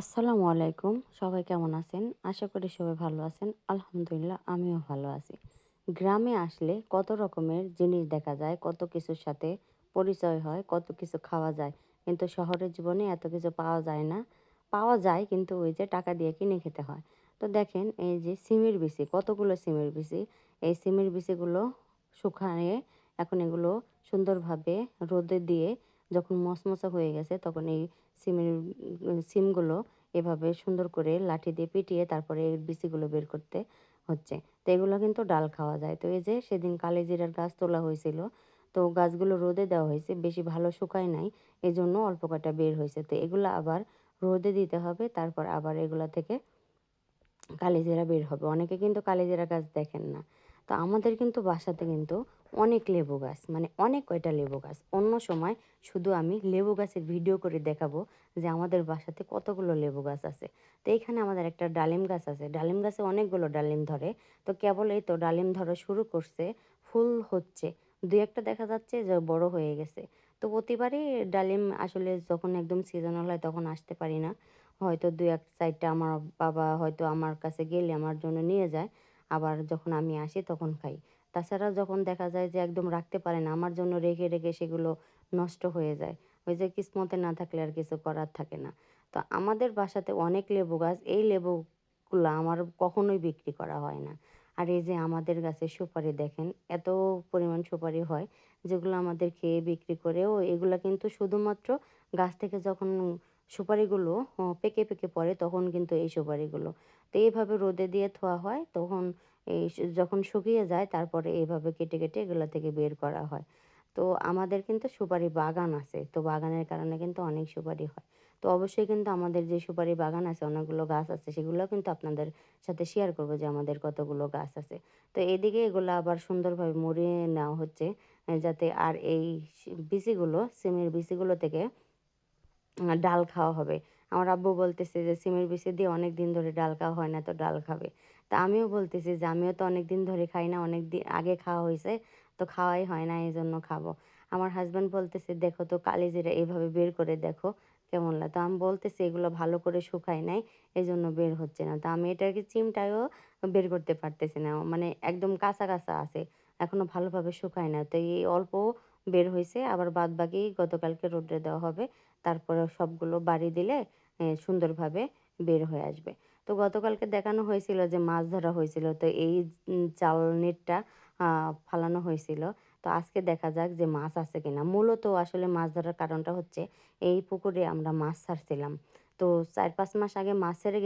আসসালামু আলাইকুম। সবাই কেমন আছেন? আশা করি সবাই ভালো আছেন। আলহামদুলিল্লাহ, আমিও ভালো আছি। গ্রামে আসলে কত রকমের জিনিস দেখা যায়, কত কিছুর সাথে পরিচয় হয়, কত কিছু খাওয়া যায়। কিন্তু শহরের জীবনে এত কিছু পাওয়া যায় না। পাওয়া যায়, কিন্তু ওই যে টাকা দিয়ে কিনে খেতে হয়। তো দেখেন, এই যে সিমের বিচি, কতগুলো সিমের বিচি? এই সিমের বিচিগুলো শুকায়ে এখন এগুলো সুন্দরভাবে রোদে দিয়ে যখন মচমচা হয়ে গেছে তখন এই সিমের সিমগুলো এভাবে সুন্দর করে লাঠি দিয়ে পিটিয়ে তারপরে এর বিচিগুলো বের করতে হচ্ছে। তো এগুলো কিন্তু ডাল খাওয়া যায়। তো এই যে সেদিন কালেজিরার গাছ তোলা হয়েছিল, তো গাছগুলো রোদে দেওয়া হয়েছে, বেশি ভালো শুকায় নাই এই জন্য অল্প কটা বের হয়েছে। তো এগুলো আবার রোদে দিতে হবে, তারপর আবার এগুলো থেকে কালিজিরা বের হবে। অনেকে কিন্তু কালিজিরা গাছ দেখেন না। তো আমাদের কিন্তু বাসাতে কিন্তু অনেক লেবু গাছ মানে অনেক কয়টা লেবু গাছ। অন্য সময় শুধু আমি লেবু গাছের ভিডিও করে দেখাবো যে আমাদের বাসাতে কতগুলো লেবু গাছ আছে। তো এইখানে আমাদের একটা ডালিম গাছ আছে। ডালিম গাছে অনেকগুলো ডালিম ধরে। তো কেবল এই তো ডালিম ধরা শুরু করছে, ফুল হচ্ছে। দুই একটা দেখা যাচ্ছে যে বড় হয়ে গেছে। তো প্রতিবারই ডালিম আসলে যখন একদম সিজনাল হয় তখন আসতে পারি না। হয়তো দুই এক সাইডটা আমার বাবা হয়তো আমার কাছে গেলে আমার জন্য নিয়ে যায়। আবার যখন আমি আসি তখন খাই। তাছাড়া যখন দেখা যায় যে একদম রাখতে পারে না, আমার জন্য রেখে রেখে সেগুলো নষ্ট হয়ে যায়। ওই যে কিসমতে না থাকলে আর কিছু করার থাকে না। তো আমাদের বাসাতে অনেক লেবু গাছ, এই লেবুগুলো আমার কখনোই বিক্রি করা হয় না। আর এই যে আমাদের গাছে সুপারি দেখেন, এত পরিমাণ সুপারি হয়, যেগুলো আমাদের খেয়ে বিক্রি করেও এগুলো কিন্তু শুধুমাত্র গাছ থেকে যখন সুপারিগুলো পেকে পেকে পড়ে তখন কিন্তু এই সুপারিগুলো। তো এইভাবে রোদে দিয়ে থোয়া হয়, তখন এই যখন শুকিয়ে যায় তারপরে এইভাবে কেটে কেটে এগুলো থেকে বের করা হয়। তো আমাদের কিন্তু সুপারি বাগান আছে, তো বাগানের কারণে কিন্তু অনেক সুপারি হয়। তো অবশ্যই কিন্তু আমাদের যে সুপারি বাগান আছে, অনেকগুলো গাছ আছে সেগুলো কিন্তু আপনাদের সাথে শেয়ার করব যে আমাদের কতগুলো গাছ আছে। তো এদিকে এগুলো আবার সুন্দরভাবে মুড়িয়ে নেওয়া হচ্ছে যাতে আর এই বিচিগুলো, সিমের বিচিগুলো থেকে ডাল খাওয়া হবে। আমার আব্বু বলতেছে যে, সিমের বিচি দিয়ে অনেক দিন ধরে ডাল খাওয়া হয় না, তো ডাল খাবে। তা আমিও বলতেছি যে, আমিও তো অনেক দিন ধরে খাই না অনেক দিন আগে খাওয়া হয়েছে, তো খাওয়াই হয় না এই জন্য খাব। আমার হাজব্যান্ড বলতেছে, দেখো তো, কালিজিরা এইভাবে বের করে দেখো, কেমন লাগে? তো আমি বলতেছি, এগুলো ভালো করে শুকাই নাই এই জন্য বের হচ্ছে না। তো আমি এটাকে চিমটায়ও বের করতে পারতেছি না মানে একদম কাঁচা কাঁচা আছে, এখনও ভালোভাবে শুকায় না। তো এই অল্প বের হয়েছে আবার বাদ বাকি গতকালকে রোদে দেওয়া হবে। তারপরে সবগুলো বাড়ি দিলে সুন্দরভাবে বের হয়ে আসবে। তো গতকালকে দেখানো হয়েছিল যে মাছ ধরা হয়েছিল। তো এই চাল নেটটা ফালানো হয়েছিল। তো আজকে দেখা যাক যে মাছ আছে কিনা। মূলত আসলে মাছ ধরার কারণটা হচ্ছে, এই পুকুরে আমরা মাছ ছাড়ছিলাম। তো চার পাঁচ মাস আগে মাছ ছেড়ে